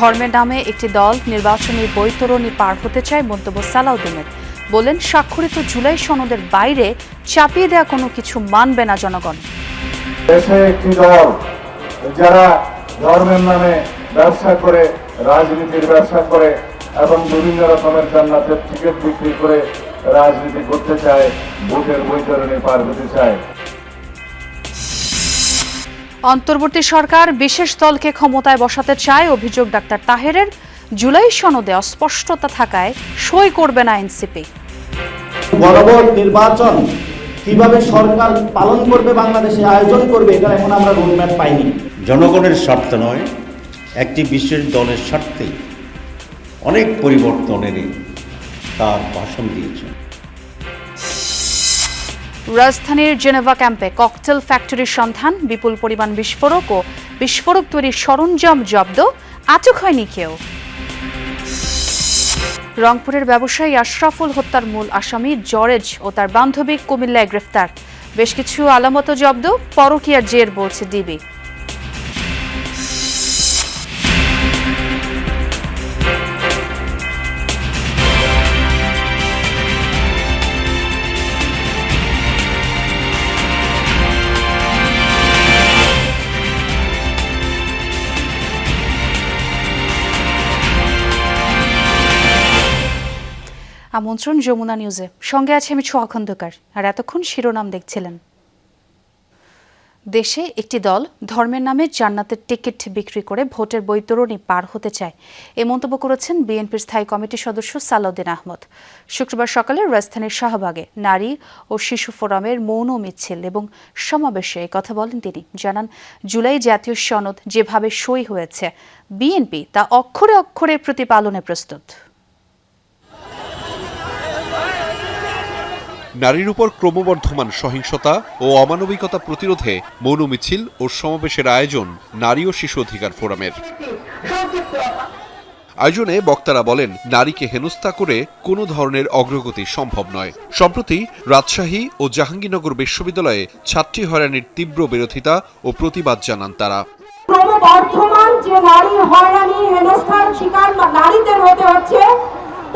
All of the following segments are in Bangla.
ধর্মের নামে একটি দল নির্বাচনী বৈতরণী পার হতে চায় মন্তব্য সালাউদ্দিনের। বলেন, স্বাক্ষরিত জুলাই সনদের বাইরে চাপিয়ে দেওয়া কোনো কিছু মানবে না জনগণ। একটি দল যারা ধর্মের নামে ব্যবসা করে, রাজনীতির ব্যবসা করে এবং বিভিন্ন রকমের জান্নাতের টিকিট বিক্রি করে রাজনীতি করতে চায়, ভোটের বৈতরণে পার হতে চায়। অন্তর্বর্তী সরকার বিশেষ দলকে ক্ষমতায় বসাতে চায় অভিযোগ ডাক্তার তাহেরের। জুলাই সনদে অস্পষ্টতা থাকায় সই করবে না এনসিপি। বরাবর নির্বাচন কীভাবে সরকার পালন করবে বাংলাদেশে আয়োজন করবে এটা এখন আমরা রোডম্যাপ পাইনি। জনগণের স্বার্থ নয় একটি বিশেষ দলের স্বার্থেই অনেক পরিবর্তনের তার ভাষণ দিয়েছেন। রাজধানীর জেনেভা ক্যাম্পে ককটেল ফ্যাক্টরির সন্ধান, বিপুল পরিমাণ বিস্ফোরক ও বিস্ফোরক তৈরির সরঞ্জাম জব্দ, আটক হয়নি কেউ। রংপুরের ব্যবসায়ী আশরাফুল হত্যার মূল আসামি জরেজ ও তার বান্ধবী কুমিল্লায় গ্রেফতার। বেশ কিছু আলামত জব্দ, পরকীয়ার জের বলছে ডিবি। আমন্ত্রণ যমুনা নিউজে। সঙ্গে আছে আমি ছোয়া খন্দকার, আর এতক্ষণ শিরোনাম দেখছিলেন। দেশে একটি দল ধর্মের নামে জান্নাতের টিকিট বিক্রি করে ভোটের বৈতরণী পার হতে চায়। এ মন্তব্য করেছেন বিএনপির স্থায়ী কমিটির সদস্য সালাউদ্দিন আহমদ। শুক্রবার সকালে রাজধানীর শাহবাগে নারী ও শিশু ফোরামের মৌন মিছিল এবং সমাবেশে এই কথা বলেন তিনি। জানান, জুলাই জাতীয় সনদ যেভাবে সই হয়েছে, বিএনপি তা অক্ষরে অক্ষরে প্রতিপালনে প্রস্তুত। নারীর উপর ক্রমবর্ধমান সহিংসতা ও অমানবিকতা প্রতিরোধে মৌন মিছিল ও সমাবেশের আয়োজন নারী ও শিশু অধিকার ফোরামের। আয়োজনে বক্তারা বলেন, নারীকে হেনস্থা করে কোনো ধরনের অগ্রগতি সম্ভব নয়। সম্প্রতি রাজশাহী ও জাহাঙ্গীরনগর বিশ্ববিদ্যালয়ে ছাত্রী হয়রানির তীব্র বিরোধিতা ও প্রতিবাদ জানান তারা। ক্রমবর্ধমান যে নারী হয়রানি, হেনস্থার শিকার নারীদের হতে হচ্ছে,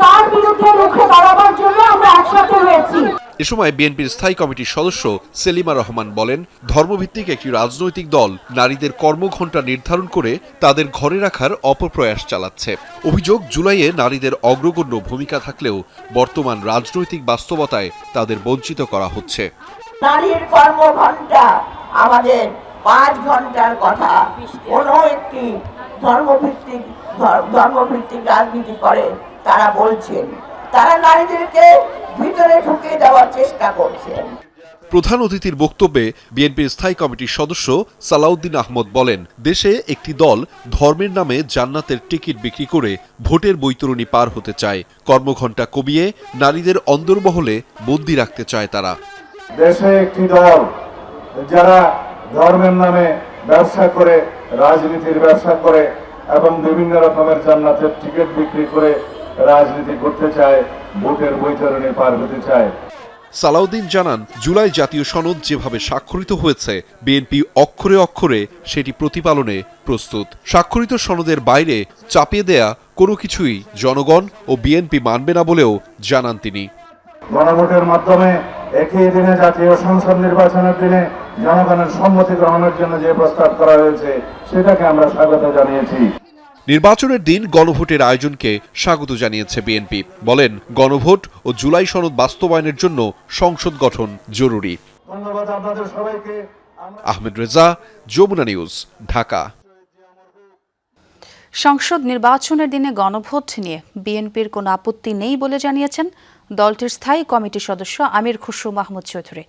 তার বিরুদ্ধে রুখে দাঁড়াবার জন্য আমরা একসাথে হয়েছি। এ সময় বিএনপির স্থায়ী কমিটির সদস্য সেলিমা রহমান বলেন, ধর্মভিত্তিক একটি রাজনৈতিক দল নারীদের কর্মঘণ্টা নির্ধারণ করে তাদের ঘরে রাখার অপপ্রয়াস চালাচ্ছে। অভিযোগ, জুলাইয়ে নারীদের অগ্রগণ্য ভূমিকা থাকলেও বর্তমান রাজনৈতিক বাস্তবতায় তাদের বঞ্চিত করা হচ্ছে। নারীর কর্মঘণ্টা আমাদের পাঁচ ঘণ্টার কথা। একটি ধর্মভিত্তিক ধর্মভিত্তিক রাজনীতি করে তারা বলছেন। তারা নারীদেরকে ভিতরে ঢুকে দেওয়ার চেষ্টা করছেন প্রধান অতিথির বক্তব্যে বিএনপির স্থায়ী কমিটির সদস্য সালাউদ্দিন আহমদ বলেন দেশে একটি দল ধর্মের নামে জান্নাতের টিকিট বিক্রি করে ভোটের বৈতরণী পার হতে চায়। কর্মঘণ্টা কমিয়ে নারীদের অন্দরমহলে বন্দি রাখতে চায় তারা। দেশে একটি দল যারা ধর্মের নামে ব্যবসা করে রাজনীতির ব্যবসা করে এবং বিভিন্ন রকমের জান্নাতের টিকিট বিক্রি করে রাজনীতি করতে চায় ভোটের বৈতরণে পার হতে চায়। সালাউদ্দিন জানান জুলাই জাতীয় সনদ যেভাবে স্বাক্ষরিত হয়েছে বিএনপি অক্ষরে অক্ষরে সেটি প্রতিপালনে প্রস্তুত। স্বাক্ষরিত সনদের বাইরে চাপিয়ে দেয়া কোনো কিছুই জনগণ ও বিএনপি মানবে না বলেও জানান তিনি। গণভোটের মাধ্যমে একই দিনে জাতীয় সংসদ নির্বাচনের দিনে জনগণের সম্মতি গ্রহণের জন্য যে প্রস্তাব করা হয়েছে সেটাকে আমরা স্বাগত জানিয়েছি। নির্বাচনের দিন গণভোটের আয়োজনকে স্বাগত জানিয়েছে বিএনপি। বলেন গণভোট ও জুলাই সনদ বাস্তবায়নের জন্য সংসদ গঠন জরুরি। ধন্যবাদ আপনাদের সবাইকে। আমরা আহমেদ রেজা যমুনা নিউজ ঢাকা। সংসদ নির্বাচনের দিনে গণভোট নিয়ে বিএনপির কোনো আপত্তি নেই বলে জানিয়েছেন দলটির স্থায়ী কমিটির সদস্য আমির খুসরু মাহমুদ চৌধুরী।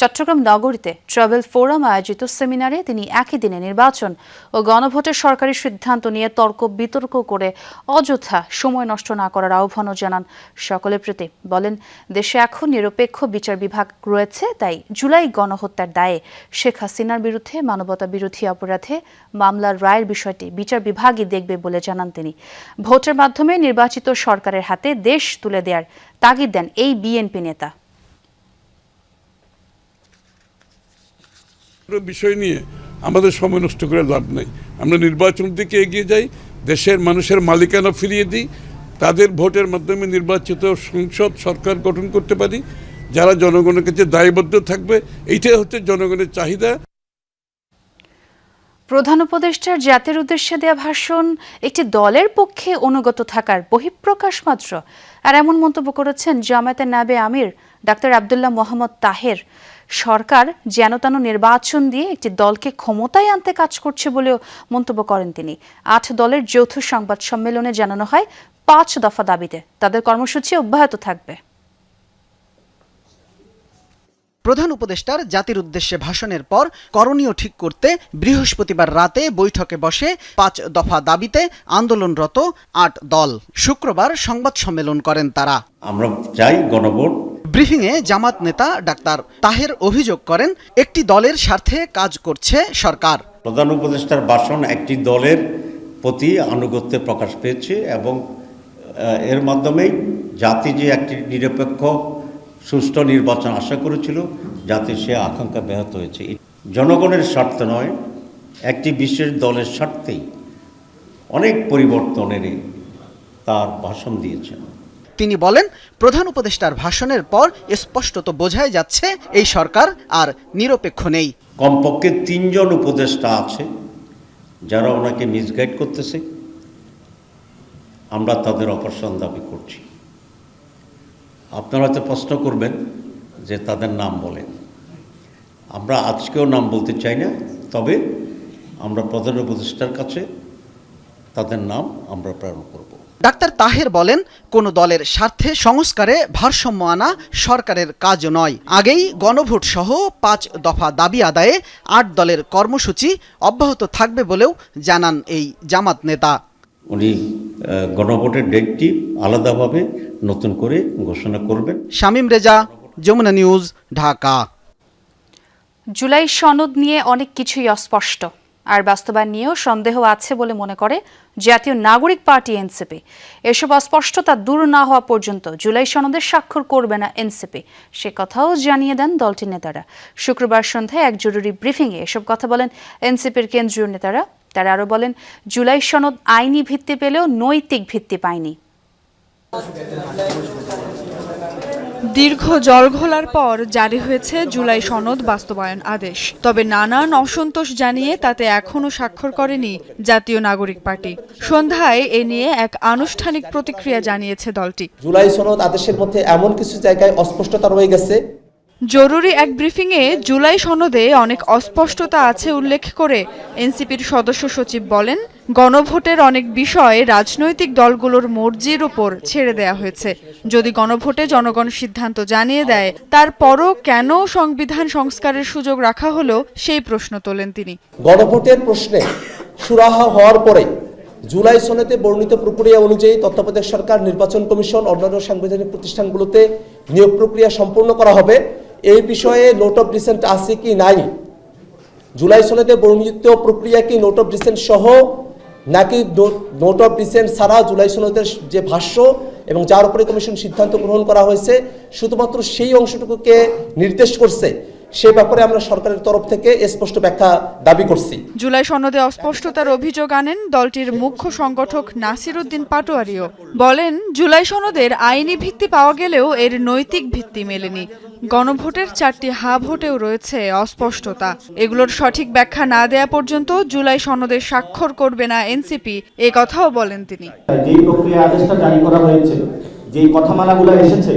চট্টগ্রাম নগরীতে ট্রাভেল ফোরাম আয়োজিত সেমিনারে তিনি একই দিনে নির্বাচন ও গণভোটের সরকারি সিদ্ধান্ত নিয়ে তর্ক বিতর্ক করে অযথা সময় নষ্ট না করার আহ্বানও জানান সকলের প্রতি। বলেন, দেশে এখন নিরপেক্ষ বিচার বিভাগ রয়েছে, তাই জুলাই গণহত্যার দায়ে শেখ হাসিনার বিরুদ্ধে মানবতা বিরোধী অপরাধে মামলার রায়ের বিষয়টি বিচার বিভাগই দেখবে বলে জানান তিনি। ভোটের মাধ্যমে নির্বাচিত সরকারের হাতে দেশ তুলে দেওয়ার তাগিদ দেন এই বিএনপি নেতা। বিষয় নিয়ে আমাদের সময় নষ্ট করে লাভ নাই। আমরা নির্বাচনের দিকে এগিয়ে যাই, দেশের মানুষের মালিকানা ফিরিয়ে দিই, তাদের ভোটের মাধ্যমে নির্বাচিত সংসদ সরকার গঠন করতে পারি, যারা জনগণের কাছে দায়বদ্ধ থাকবে, এইটাই হচ্ছে জনগণের চাহিদা। প্রধান উপদেষ্টার জাতির উদ্দেশ্যে দেয়া ভাষণ একটি দলের পক্ষে অনুগত থাকার বহিঃপ্রকাশ মাত্র। আর এমন মন্তব্য করেছেন জামায়াতের নাবে আমির ডাক্তার আবদুল্লাহ মোহাম্মদ তাহের। সরকার যেন তেন নির্বাচন দিয়ে একটি দলকে ক্ষমতায় আনতে কাজ করছে বলেও মন্তব্য করেন তিনি। আট দলের যৌথ সংবাদ সম্মেলনে জানানো হয়, পাঁচ দফা দাবিতে। তাদের কর্মসূচি অব্যাহত থাকবে। প্রধান উপদেষ্টার জাতির উদ্দেশ্যে ভাষণের পর করণীয় ঠিক করতে বৃহস্পতিবার রাতে বৈঠকে বসে পাঁচ দফা দাবিতে আন্দোলনরত আট দল। শুক্রবার সংবাদ সম্মেলন করেন তারা। আমরা চাই গণভোট। ব্রিফিংয়ে জামাত নেতা ডাক্তার তাহের অভিযোগ করেন একটি দলের স্বার্থে কাজ করছে সরকার। প্রধান উপদেষ্টার ভাষণ একটি দলের প্রতি আনুগত্যে প্রকাশ পেয়েছে এবং এর মাধ্যমেই জাতি যে একটি নিরপেক্ষ সুষ্ঠু নির্বাচন আশা করেছিল যাতে সে আকাঙ্ক্ষা ব্যাহত হয়েছে। জনগণের স্বার্থ নয় একটি বিশেষ দলের স্বার্থেই অনেক পরিবর্তনের তার ভাষণ দিয়েছেন। তিনি বলেন প্রধান উপদেষ্টার ভাষণের পর স্পষ্টত বোঝাই যাচ্ছে এই সরকার আর নিরপেক্ষ নেই। কমপক্ষে তিনজন উপদেষ্টা আছে যারা ওনাকে মিসগাইড করতেছে। আমরা তাদের অপসারণ দাবি করছি। আপনারা হয়তো প্রশ্ন করবেন যে তাদের নাম বলেন। আমরা আজকেও নাম বলতে চাই না, তবে আমরা প্রধান উপদেষ্টার কাছে তাদের নাম আমরা প্রেরণ করব। ডাক্তার তাহের বলেন, কোন দলের স্বার্থে সংস্কারে ভারসাম্য আনা সরকারের কাজ নয়। আগেই গণভোট সহ পাঁচ দফা দাবি আদায়ে আট দলের কর্মসূচি অব্যাহত থাকবে বলেও জানান এই জামাত নেতা। উনি গণভোটের ডেটটি আলাদাভাবে নতুন করে ঘোষণা করবেন। শামীম রেজা যমুনা নিউজ ঢাকা। জুলাই সনদ নিয়ে অনেক কিছুই অস্পষ্ট। আর বাস্তবায়ন নিয়েও সন্দেহ আছে বলে মনে করে জাতীয় নাগরিক পার্টি এনসিপি। এসব অস্পষ্টতা দূর না হওয়া পর্যন্ত জুলাই সনদে স্বাক্ষর করবে না এনসিপি। সে কথাও জানিয়ে দেন দলটির নেতারা। শুক্রবার সন্ধ্যায় এক জরুরি ব্রিফিংয়ে এসব কথা বলেন এনসিপির কেন্দ্রীয় নেতারা তারা আরও বলেন জুলাই সনদ আইনি ভিত্তি পেলেও নৈতিক ভিত্তি পায়নি। দীর্ঘ জলঘোলার পর জারি হয়েছে জুলাই সনদ বাস্তবায়ন আদেশ। তবে নানান অসন্তোষ জানিয়ে তাতে এখনও স্বাক্ষর করেনি জাতীয় নাগরিক পার্টি। সন্ধ্যায় এ নিয়ে এক আনুষ্ঠানিক প্রতিক্রিয়া জানিয়েছে দলটি। জুলাই সনদ আদেশের মধ্যে এমন কিছু জায়গায় অস্পষ্টতা রয়ে গেছে জরুরি এক ব্রিফিংয়ে জুলাই সনদে অনেক অস্পষ্টতা আছে উল্লেখ করে এনসিপির সদস্য সচিব বলেন, গণভোটের অনেক বিষয় রাজনৈতিক দলগুলোর মর্জির উপর ছেড়ে দেয়া হয়েছে। যদি গণভোটে জনগণ সিদ্ধান্ত জানিয়ে দেয়, তারপরও কেন সংবিধান সংস্কারের সুযোগ রাখা হলো সেই প্রশ্ন তোলেন তিনি। গণভোটের প্রশ্নে সুরাহা হওয়ার পরে জুলাই সনেতে বর্ণিত প্রক্রিয়া অনুযায়ী তত্ত্বাবধায়ক সরকার, নির্বাচন কমিশন, অন্যান্য সাংবিধানিক প্রতিষ্ঠানগুলোতে নিয়োগ প্রক্রিয়া সম্পূর্ণ করা হবে। এই বিষয়ে নোট অফ ডিসেন্ট আছে কি নাই? জুলাই সনেতে বর্ণিত প্রক্রিয়া কি নোট অফ ডিসেন্ট সহ? নাকি নোট অফ ডিসেন্ট ছাড়া জুলাই সনদের যে ভাষ্য এবং যার উপরে কমিশন সিদ্ধান্ত গ্রহণ করা হয়েছে, শুধুমাত্র সেই অংশটুকুকে নির্দেশ করছে? সে ব্যাপারে আমরা সরকারের তরফ থেকে স্পষ্ট ব্যাখ্যা দাবি করছি। জুলাই সনদে অস্পষ্টতার অভিযোগ আনেন দলটির মুখ্য সংগঠক নাসির উদ্দিন পাটোয়ারিও। বলেন জুলাই সনদের আইনি ভিত্তি পাওয়া গেলেও এর নৈতিক ভিত্তি মেলেনি। গণভোটের চারটি হা ভোটেও রয়েছে অস্পষ্টতা। এগুলোর সঠিক ব্যাখ্যা না দেয়া পর্যন্ত জুলাই সনদে স্বাক্ষর করবে না এনসিপি। এ কথাও বলেন তিনি। যেই প্রক্রিয়া আদেশটা জারি করা হয়েছে যেই কথামালাগুলো এসেছে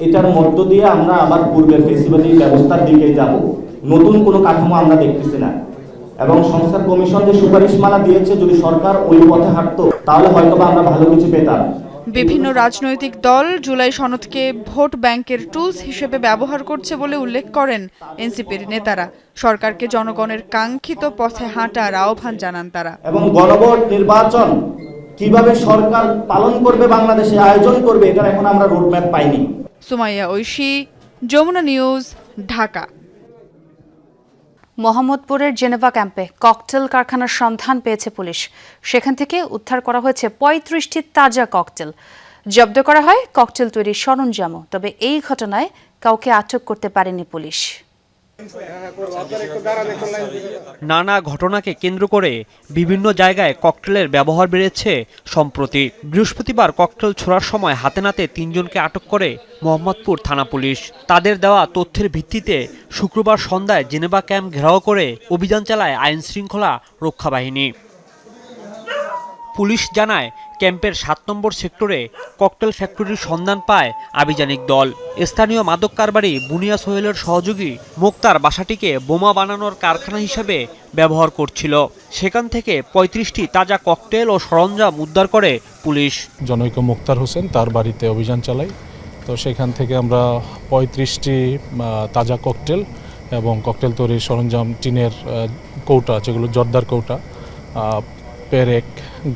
এটার মধ্য দিয়ে আমরা আবার পূর্বের ফেসিবাদী ব্যবস্থার দিকে যাব। নতুন কোনো কাঠামো আমরা দেখতেছি না। এবং সংস্কার কমিশন যে সুপারিশমালা দিয়েছে যদি সরকার ওই পথে হাঁটতো তাহলে হয়তোবা আমরা ভালো কিছু পেতাম। বিভিন্ন রাজনৈতিক দল জুলাই সনদকে ভোট ব্যাংকের টুলস হিসেবে ব্যবহার করছে বলে উল্লেখ করেন এনসিপির নেতারা। সরকারকে জনগণের কাঙ্ক্ষিত পথে হাঁটার আহ্বান জানান তারা। এবং গণভোট নির্বাচন কীভাবে সরকার পালন করবে বাংলাদেশে আয়োজন করবে এটার এখন আমরা রোডম্যাপ পাইনি। সুমাইয়া ঐশী যমুনা নিউজ ঢাকা। মোহাম্মদপুরের জেনেভা ক্যাম্পে ককটেল কারখানার সন্ধান পেয়েছে পুলিশ। সেখান থেকে উদ্ধার করা হয়েছে পঁয়ত্রিশটি তাজা ককটেল। জব্দ করা হয় ককটেল তৈরির সরঞ্জামও তবে এই ঘটনায় কাউকে আটক করতে পারেনি পুলিশ। নানা ঘটনাকে কেন্দ্র করে বিভিন্ন জায়গায় ককটেলের ব্যবহার বেড়েছে। সম্প্রতি বৃহস্পতিবার ককটেল ছোড়ার সময় হাতে নাতে তিনজনকে আটক করে মোহাম্মদপুর থানা পুলিশ। তাদের দেওয়া তথ্যের ভিত্তিতে শুক্রবার সন্ধ্যায় জেনেভা ক্যাম্প ঘেরাও করে অভিযান চালায় আইন শৃঙ্খলা রক্ষা বাহিনী পুলিশ জানায় ক্যাম্পের সাত নম্বর সেক্টরে ককটেল ফ্যাক্টরির সন্ধান পায় আভিযানিক দল। স্থানীয় মাদক কারবারি বুনিয়া সোহেলের সহযোগী মোক্তার বাসাটিকে বোমা বানানোর কারখানা হিসেবে ব্যবহার করছিল। সেখান থেকে পঁয়ত্রিশটি তাজা ককটেল ও সরঞ্জাম উদ্ধার করে পুলিশ। জনৈক মুক্তার হোসেন তার বাড়িতে অভিযান চালাই তো সেখান থেকে আমরা পঁয়ত্রিশটি তাজা ককটেল এবং ককটেল তৈরির সরঞ্জাম, টিনের কৌটা, যেগুলো জর্দার কৌটা পেরেক,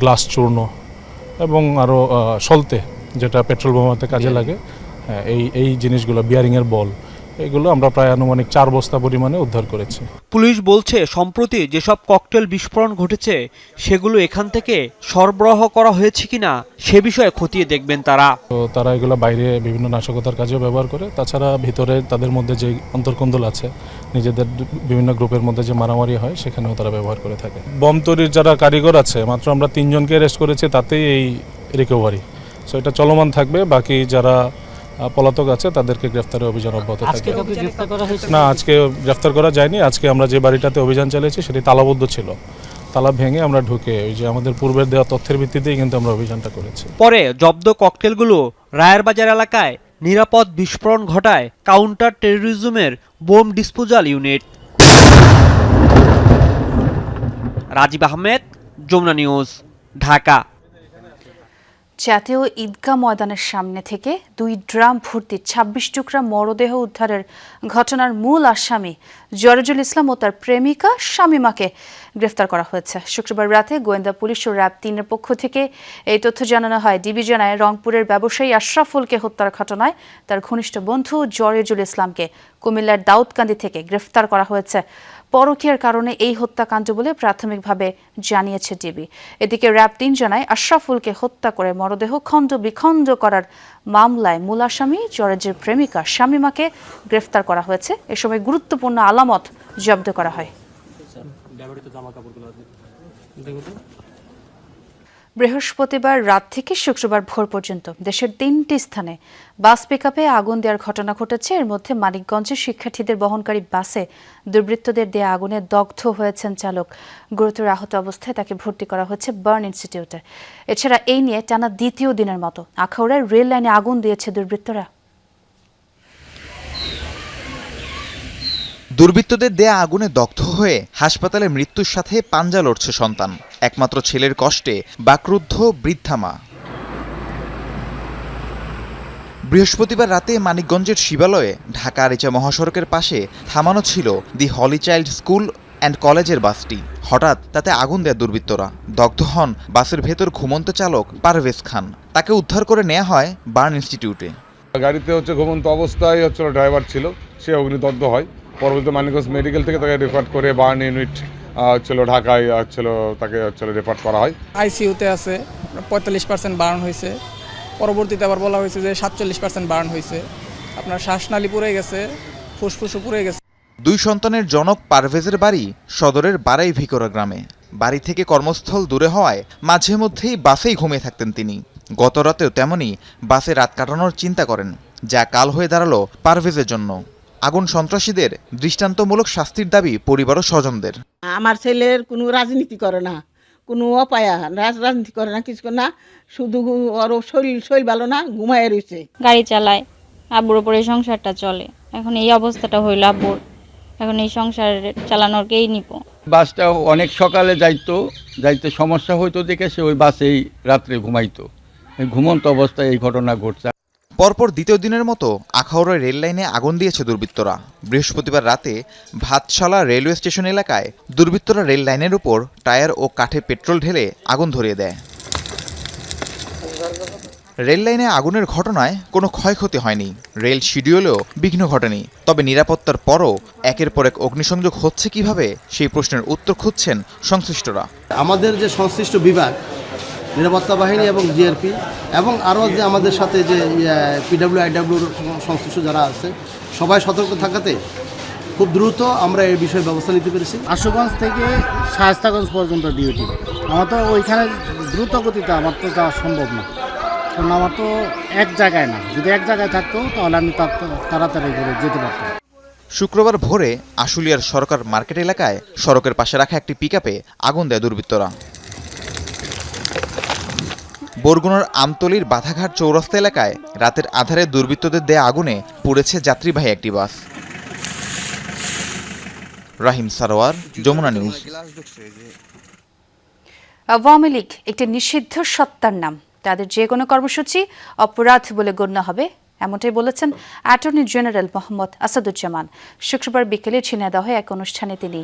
গ্লাস চূর্ণ এবং আরও সলতে যেটা পেট্রোল বোমাতে কাজে লাগে হ্যাঁ, এই এই জিনিসগুলো বিয়ারিংয়ের বল। এগুলো আমরা প্রায় আনুমানিক চার বস্তা পরিমাণে উদ্ধার করেছি। পুলিশ বলছে সম্প্রতি যেসব ককটেল বিস্ফোরণ ঘটেছে সেগুলো এখান থেকে সরবরাহ করা হয়েছে কিনা সে বিষয়ে খতিয়ে দেখবেন তারা। তো তারা এগুলো বাইরে বিভিন্ন নাশকতার কাজেও ব্যবহার করে। তাছাড়া ভিতরে তাদের মধ্যে যে অন্তর্কন্দল আছে নিজেদের বিভিন্ন গ্রুপের মধ্যে যে মারামারি হয় সেখানেও তারা ব্যবহার করে থাকে। বম তৈরির যারা কারিগর আছে মাত্র আমরা তিনজনকে অ্যারেস্ট করেছি তাতেই এই রিকভারি সো এটা চলমান থাকবে। বাকি যারা পলাতক আছে তাদেরকে গ্রেফতারের অভিযান অব্যাহত থাকবে। না আজকে গ্রেফতার করা যায়নি। আজকে আমরা যে বাড়িটাতে অভিযান চালিয়েছি সেটি তালাবদ্ধ ছিল। তালা ভেঙে আমরা ঢুকে ওই যে আমাদের পূর্বের দেওয়া তথ্যের ভিত্তিতেই কিন্তু আমরা অভিযানটা করেছি। পরে জব্দ ককটেলগুলো রায়েরবাজার এলাকায় নিরাপদ বিস্ফোরণ ঘটায় counter টেরোরিজমের bomb disposal unit. Rajib Ahmed Jamuna news Dhaka. জাতীয় ঈদগাহ ময়দানের সামনে থেকে দুই ড্রাম ভর্তি ছাব্বিশ টুকরা মরদেহ উদ্ধারের ঘটনার মূল আসামি জরেজুল ইসলাম ও তার প্রেমিকা শামিমাকে গ্রেফতার করা হয়েছে। শুক্রবার রাতে গোয়েন্দা পুলিশ ও র্যাব তিনের পক্ষ থেকে এই তথ্য জানানো হয়। ডিবি জানায়, রংপুরের ব্যবসায়ী আশরাফুলকে হত্যার ঘটনায় তার ঘনিষ্ঠ বন্ধু জরেজুল ইসলামকে কুমিল্লার দাউদকান্দি থেকে গ্রেফতার করা হয়েছে। পরকীয়ার কারণে এই হত্যাকাণ্ড বলে প্রাথমিকভাবে জানিয়েছে ডিবি। এদিকে র্যাব তিন জানায় আশরাফুলকে হত্যা করে মরদেহ খণ্ড বিখণ্ড করার মামলায় মূল আসামি জরেজের প্রেমিকা শামিমাকে গ্রেফতার করা হয়েছে। এ সময় গুরুত্বপূর্ণ আলামত জব্দ করা হয়। বৃহস্পতিবার রাত থেকে শুক্রবার ভোর পর্যন্ত দেশের তিনটি স্থানে বাস পিকআপে আগুন দেওয়ার ঘটনা ঘটেছে। এর মধ্যে মানিকগঞ্জের শিক্ষার্থীদের বহনকারী বাসে দুর্বৃত্তদের দেয়া আগুনে দগ্ধ হয়েছেন চালক। গুরুতর আহত অবস্থায় তাকে ভর্তি করা হয়েছে বার্ন ইনস্টিটিউটে। এছাড়া এই নিয়ে টানা দ্বিতীয় দিনের মতো আখাউড়ায় রেল লাইনে আগুন দিয়েছে দুর্বৃত্তরা। দুর্বৃত্তদের দেয়া আগুনে দগ্ধ হয়ে হাসপাতালে মৃত্যুর সাথে পাঞ্জা লড়ছে সন্তান। একমাত্র ছেলের কষ্টে বাকরুদ্ধ বৃদ্ধা মা। বৃহস্পতিবার রাতে মানিকগঞ্জের শিবালয়ে ঢাকা আরিচা মহাসড়কের পাশে থামানো ছিল the holy child school and কলেজের বাসটি। হঠাৎ তাতে আগুন দেয় দুর্বৃত্তরা। দগ্ধ হন বাসের ভেতর ঘুমন্ত চালক পারভেজ খান। তাকে উদ্ধার করে নেওয়া হয় বার্ন ইনস্টিটিউটে। গাড়িতে হচ্ছে ঘুমন্ত অবস্থায় হচ্ছিল ড্রাইভার ছিল, সে অগ্নিদগ্ধ হয়। পরবর্তী মানিকগঞ্জ মেডিকেল থেকে তাকে রেফার করে বার্ন ইউনিট হচ্ছিল ঢাকায় ছিল তাকে হচ্ছিল রেফার করা হয়। আইসিইউতে আছে পঁয়তাল্লিশ পার্সেন্ট বার্ন হয়েছে। পরবর্তীতে আবার বলা হয়েছে যে সাতচল্লিশ পার্সেন্ট বার্ন হয়েছে। আপনার শ্বাসনালী পুড়ে গেছে ফুসফুসও পুড়ে গেছে। দুই সন্তানের জনক পারভেজের বাড়ি সদরের বারাই ভিকরা গ্রামে। বাড়ি থেকে কর্মস্থল দূরে হওয়ায় মাঝে মধ্যেই বাসেই ঘুমিয়ে থাকতেন তিনি। গত রাতেও তেমনই বাসে রাত কাটানোর চিন্তা করেন যা কাল হয়ে দাঁড়াল পারভেজের জন্য। আগুন সন্ত্রাসীদের দৃষ্টান্তমূলক শাস্তির দাবি পরিবার ও স্বজনদের। আমার ছেলের কোনো রাজনীতি করে না কোনো অপায়া রাজ- রাজনীতি করে না কিছু না শুধু ওর শরীর শরীর ভালো না ঘুমায় রয়েছে। গাড়ি চালায় আব্বুর উপরে সংসারটা চলে। এখন এই অবস্থাটা হইল আব্বুর। এখন এই সংসার চালানোর কেই নিব। বাসটা অনেক সকালে যাইতো যাইতে সমস্যা হইতো দেখে সে ওই বাসেই রাত্রে ঘুমাইতো। এই ঘুমন্ত অবস্থায় এই ঘটনা ঘটছে। পরপর দ্বিতীয় দিনের মতো আখাউড়া রেল লাইনে আগুন দিয়েছে দুর্বৃত্তরা। বৃহস্পতিবার রাতে ভাতশালা রেলওয়ে স্টেশন এলাকায় দুর্বৃত্তরা রেল লাইনের উপর টায়ার ও কাঠে পেট্রোল ঢেলে আগুন ধরিয়ে দেয়। রেল লাইনে আগুনের ঘটনায় কোনো ক্ষয়ক্ষতি হয়নি। রেল শিডিউলেও বিঘ্ন ঘটেনি। তবে নিরাপত্তার পরও একের পর এক অগ্নিসংযোগ হচ্ছে কীভাবে, সেই প্রশ্নের উত্তর খুঁজছেন সংশ্লিষ্টরা। আমাদের যে সংশ্লিষ্ট বিভাগ নিরাপত্তা বাহিনী এবং জিআরপি এবং আরও যে আমাদের সাথে যে পিডাব্লিউ আইডাব্লিউর সংশ্লিষ্ট যারা আছে সবাই সতর্ক থাকাতে খুব দ্রুত আমরা এই বিষয়ে ব্যবস্থা নিতে পেরেছি। আশুগঞ্জ থেকে শায়স্তাগঞ্জ পর্যন্ত ডিউটি আমার তো ওইখানে দ্রুত গতিতে আমার তো যাওয়া সম্ভব না। কারণ আমার তো এক জায়গায় না। যদি এক জায়গায় থাকতো তাহলে আমি তাড়া- তাড়াতাড়ি করে যেতে পারতাম। শুক্রবার ভোরে আশুলিয়ার সরকার মার্কেট এলাকায় সড়কের পাশে রাখা একটি পিকআপে আগুন দেয় দুর্বৃত্তরা। বরগুনার আমতলির বাধাঘাট চৌরাস্তা এলাকায় রাতের আধারে দুর্বৃত্তদের দেয়া আগুনে পুড়েছে যাত্রীবাহী একটি বাস। রাহিম সারোয়ার, যমুনা নিউজ। আওয়ামী লীগ একটি নিষিদ্ধ সত্তার নাম। তাদের যে কোনো কর্মসূচি অপরাধ বলে গণ্য হবে। এমনটাই বলেছেন অ্যাটর্নি জেনারেল মোহাম্মদ আসাদুজ্জামান। শুক্রবার বিকেলে ঝিনাইদহে এক অনুষ্ঠানে তিনি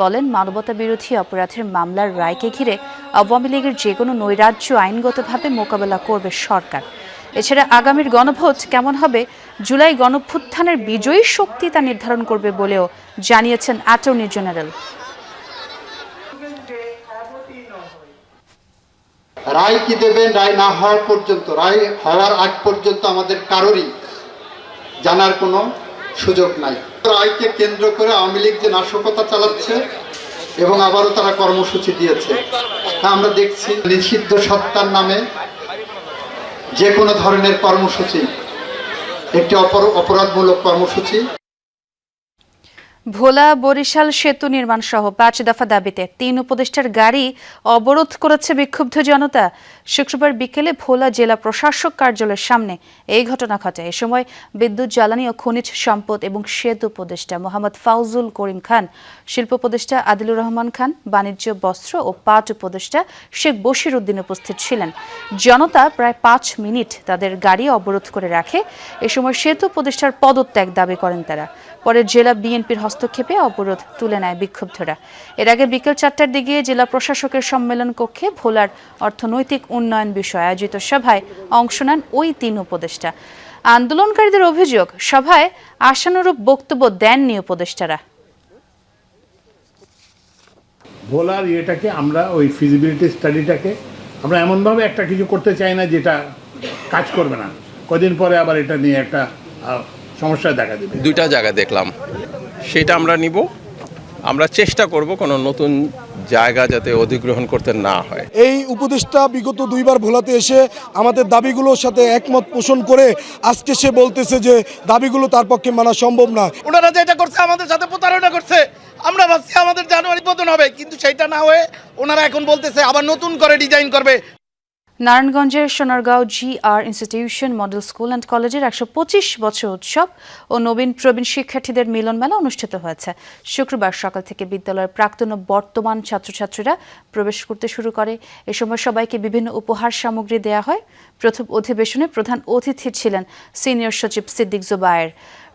বলেন, মানবতা বিরোধী অপরাধের মামলার রায়কে ঘিরে আওয়ামী লীগের যে কোনো নৈরাজ্য আইনগতভাবে মোকাবেলা করবে সরকার। এছাড়া আগামীর গণভোট কেমন হবে? জুলাই গণভ্যুত্থানের বিজয়ী শক্তি তা নির্ধারণ করবে বলেও জানিয়েছেন অ্যাটর্নি জেনারেল। রায় কি দেবেন? রায় না হওয়া পর্যন্ত, রায় হওয়ার আগ পর্যন্ত আমাদের কারোরই জানার কোনো সুযোগ নাই। রায়কে কেন্দ্র করে আওয়ামী লীগ যে নাশকতা চালাচ্ছে এবং আবারও তারা কর্মসূচি দিয়েছে আমরা দেখছি। নিষিদ্ধ সত্তার নামে যে কোনো ধরনের কর্মসূচি, একটি অপর অপরাধমূলক কর্মসূচি ভোলা বরিশাল সেতু নির্মাণ সহ পাঁচ দফা দাবিতে তিন উপদেষ্টার গাড়ি অবরোধ করেছে বিক্ষুব্ধ জনতা। শুক্রবার বিকেলে ভোলা জেলা প্রশাসক কার্যালয়ের সামনে এই ঘটনা ঘটে। এ সময় বিদ্যুৎ, জ্বালানি ও খনিজ সম্পদ এবং সেতু উপদেষ্টা মোহাম্মদ ফাউজুল করিম খান, শিল্প উপদেষ্টা আদিলুর রহমান খান, বাণিজ্য, বস্ত্র ও পাট উপদেষ্টা শেখ বশির উদ্দিন উপস্থিত ছিলেন। জনতা প্রায় পাঁচ মিনিট তাদের গাড়ি অবরোধ করে রাখে। এ সময় সেতু উপদেষ্টার পদত্যাগ দাবি করেন তারা। পরে জেলা বিএনপির হস্তক্ষেপে অবরোধ তুলে নেয় বিক্ষুব্ধরা এর আগে বিকেল চারটার দিকে জেলা প্রশাসকের সম্মেলন কক্ষে ভোলার অর্থনৈতিক উন্নয়ন বিষয়ে আয়োজিত সভায় অংশ নেন ওই তিন উপদেষ্টা। আন্দোলনকারীদের অভিযোগ, সভায় আশানুরূপ বক্তব্য দেননি উপদেষ্টারা। ভোলার ইয়েটাকে আমরা, ওই ফিজিবিলিটি স্টাডিটাকে আমরা এমনভাবে একটা কিছু করতে চাই না যেটা কাজ করবে না। কদিন পরে আবার এটা নিয়ে একটা সমস্যা দেখা দেবে। দুইটা জায়গা দেখলাম। সেটা আমরা নিব। আমরা চেষ্টা করব কোনো নতুন জায়গা যাতে অধিগ্রহণ করতে না হয়। এই উপদেষ্টা বিগত দুইবার ভোলাতে এসে আমাদের দাবিগুলোর সাথে একমত পোষণ করে আজকে সে বলতেছে যে দাবিগুলো তার পক্ষে মানা সম্ভব না। ওনারা যেটা করছে আমাদের সাথে প্রতারণা করছে। আমরা ভাবছি আমাদের জানুয়ারি পতন হবে কিন্তু সেটা না হয়ে ওনারা এখন বলতেছে আবার নতুন করে ডিজাইন করবে। নারায়ণগঞ্জের Sonargaon G R institution model school and কলেজের একশো পঁচিশ বছর উৎসব ও নবীন প্রবীণ শিক্ষার্থীদের মিলন মেলা অনুষ্ঠিত হয়েছে। শুক্রবার সকাল থেকে বিদ্যালয়ের প্রাক্তন ও বর্তমান ছাত্রছাত্রীরা প্রবেশ করতে শুরু করে। এ সময় সবাইকে বিভিন্ন উপহার সামগ্রী দেয়া হয়। প্রথম অধিবেশনে প্রধান অতিথি ছিলেন সিনিয়র সচিব সিদ্দিক জুবায়ের।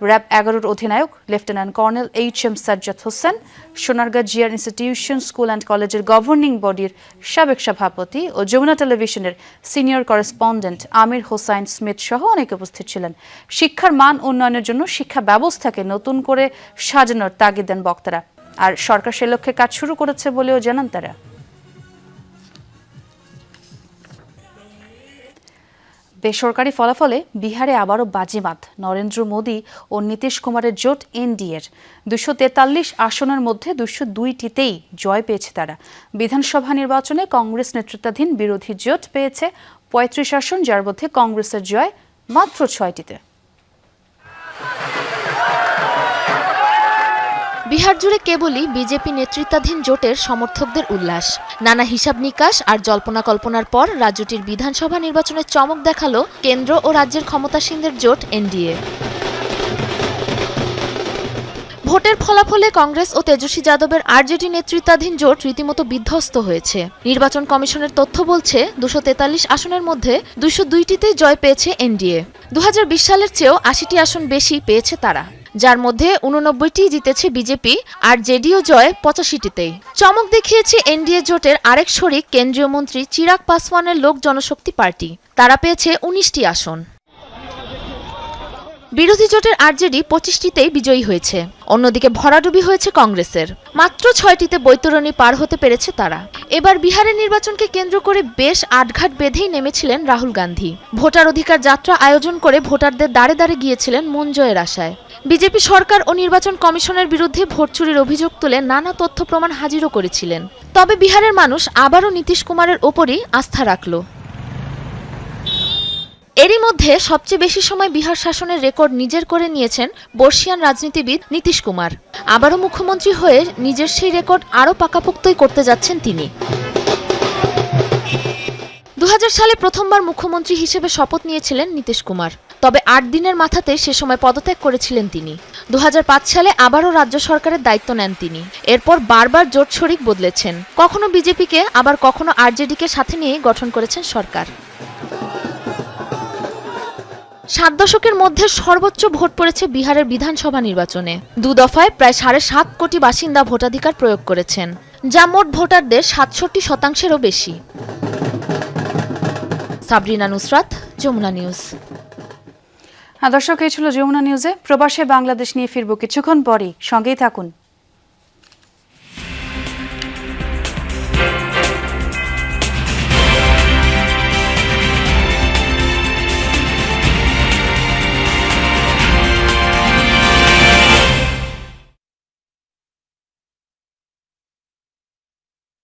র্যাব এগারোর অধিনায়ক, lieutenant colonel H M Sajjad Hossain Sonargaon জিয়ার ইনস্টিটিউশন স্কুল অ্যান্ড কলেজের গভর্নিং বডির সাবেক সভাপতি ও যমুনা টেলিভিশনের senior correspondent Amir Hossain Smith সহ অনেকে উপস্থিত ছিলেন। শিক্ষার মান উন্নয়নের জন্য শিক্ষা ব্যবস্থাকে নতুন করে সাজানোর তাগিদ দেন বক্তারা। আর সরকার সে লক্ষ্যে কাজ শুরু করেছে বলেও জানান তারা। বেসরকারি ফলাফলে বিহারে আবারও বাজিমাত। নরেন্দ্র মোদী ও নীতিশ কুমারের জোট এনডিএর। দুশো তেতাল্লিশ আসনের মধ্যে দুশো দুইটিতেই জয় পেয়েছে তারা। বিধানসভা নির্বাচনে কংগ্রেস নেতৃত্বাধীন বিরোধী জোট পেয়েছে পঁয়ত্রিশ আসন, যার মধ্যে কংগ্রেসের জয় মাত্র ছয়টিতে। বিহার জুড়ে কেবলই বিজেপি নেতৃত্বাধীন জোটের সমর্থকদের উল্লাস। নানা হিসাব নিকাশ আর জল্পনা কল্পনার পর রাজ্যটির বিধানসভা নির্বাচনে চমক দেখাল কেন্দ্র ও রাজ্যের ক্ষমতাসীনদের জোট এনডিএ। ভোটের ফলাফলে কংগ্রেস ও তেজস্বী যাদবের আরজেডি নেতৃত্বাধীন জোট রীতিমতো বিধ্বস্ত হয়েছে। নির্বাচন কমিশনের তথ্য বলছে, দুশো আসনের মধ্যে দুশো দুইটিতেই জয় পেয়েছে এনডিএ। দু হাজার বিশ সালের চেয়েও আশিটি আসন বেশি পেয়েছে তারা। যার মধ্যে উননব্বইটি জিতেছে বিজেপি আর জেডিও জয় পঁচাশিটিতেই চমক দেখিয়েছে এনডিএ জোটের আরেক শরিক কেন্দ্রীয় মন্ত্রী চিরাগ পাসওয়ানের লোক জনশক্তি পার্টি। তারা পেয়েছে উনিশটি আসন। বিরোধী জোটের আরজেডি পঁচিশটিতেই বিজয়ী হয়েছে। অন্যদিকে ভরাডুবি হয়েছে কংগ্রেসের। মাত্র ছয়টিতে বৈতরণী পার হতে পেরেছে তারা। এবার বিহারের নির্বাচনকে কেন্দ্র করে বেশ আটঘাট বেঁধেই নেমেছিলেন রাহুল গান্ধী। ভোটার অধিকার যাত্রা আয়োজন করে ভোটারদের দাঁড়ে দাঁড়ে গিয়েছিলেন মন জয়ের আশায়। বিজেপি সরকার ও নির্বাচন কমিশনের বিরুদ্ধে ভোট চুরির অভিযোগ তুলে নানা তথ্য প্রমাণ হাজিরও করেছিলেন। তবে বিহারের মানুষ আবারও নীতিশ কুমারের ওপরই আস্থা রাখল। এরই মধ্যে সবচেয়ে বেশি সময় বিহার শাসনের রেকর্ড নিজের করে নিয়েছেন বর্ষিয়ান রাজনীতিবিদ নীতিশ কুমার। আবারও মুখ্যমন্ত্রী হয়ে নিজের সেই রেকর্ড আরও পাকাপোক্তই করতে যাচ্ছেন তিনি। দু হাজার সালে প্রথমবার মুখ্যমন্ত্রী হিসেবে শপথ নিয়েছিলেন নীতিশ কুমার। তবে আট দিনের মাথাতে সে সময় পদত্যাগ করেছিলেন তিনি। দু হাজার পাঁচ সালে আবারও রাজ্য সরকারের দায়িত্ব নেন তিনি। এরপর বারবার জোট শরিক বদলেছেন। কখনো বিজেপিকে, আবার কখনো আরজেডিকে সাথে নিয়ে গঠন করেছেন সরকার। সাত দশকের মধ্যে সর্বোচ্চ ভোট পড়েছে বিহারের বিধানসভা নির্বাচনে। দু দফায় প্রায় সাড়ে সাত কোটি বাসিন্দা ভোটাধিকার প্রয়োগ করেছেন, যা মোট ভোটারদের সাতষট্টি শতাংশেরও বেশি। সাবরিনা নুসরাত, যমুনা নিউজ। আর দর্শক এই ছিল যমুনা নিউজে। প্রবাসে বাংলাদেশ নিয়ে ফিরবো কিছুক্ষণ পরই। সঙ্গেই থাকুন।